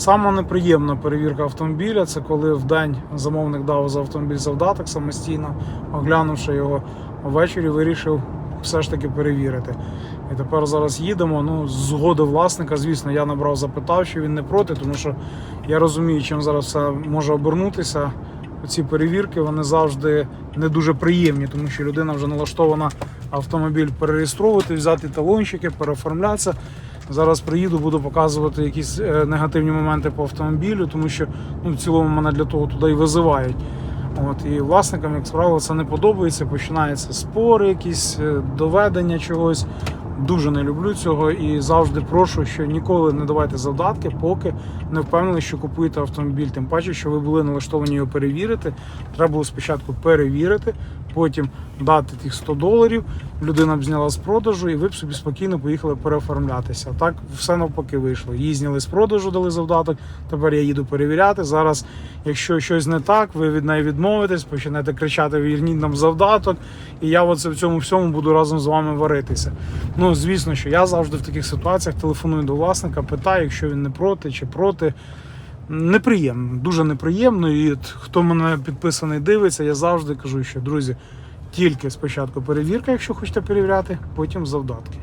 Сама неприємна перевірка автомобіля це коли в день замовник дав за автомобіль завдаток самостійно, оглянувши його ввечері, вирішив все ж таки перевірити. І тепер зараз їдемо. Ну, згоди власника, звісно, я набрав, запитав, що він не проти, тому що я розумію, чим зараз все може обернутися. Ці перевірки вони завжди не дуже приємні, тому що людина вже налаштована автомобіль перереєстровувати, взяти талончики, переоформлятися. Зараз приїду, буду показувати якісь е, негативні моменти по автомобілю, тому що ну, в цілому мене для того туди і визивають. От, і власникам, як правило, це не подобається. Починаються спори, якісь е, доведення чогось. Дуже не люблю цього і завжди прошу, що ніколи не давайте завдатки, поки не впевнені, що купуєте автомобіль. Тим паче, що ви були налаштовані його перевірити. Треба було спочатку перевірити, потім дати тих 100 доларів. Людина б зняла з продажу, і ви б собі спокійно поїхали переоформлятися. Так все навпаки вийшло. Її зняли з продажу, дали завдаток. Тепер я їду перевіряти. Зараз, якщо щось не так, ви від неї відмовитесь, почнете кричати Вірніть нам завдаток. І я оце в цьому всьому буду разом з вами варитися. Ну, звісно, що я завжди в таких ситуаціях телефоную до власника, питаю, якщо він не проти чи проти. Неприємно, дуже неприємно. І хто мене підписаний дивиться, я завжди кажу, що друзі, тільки спочатку перевірка, якщо хочете перевіряти, потім завдатки.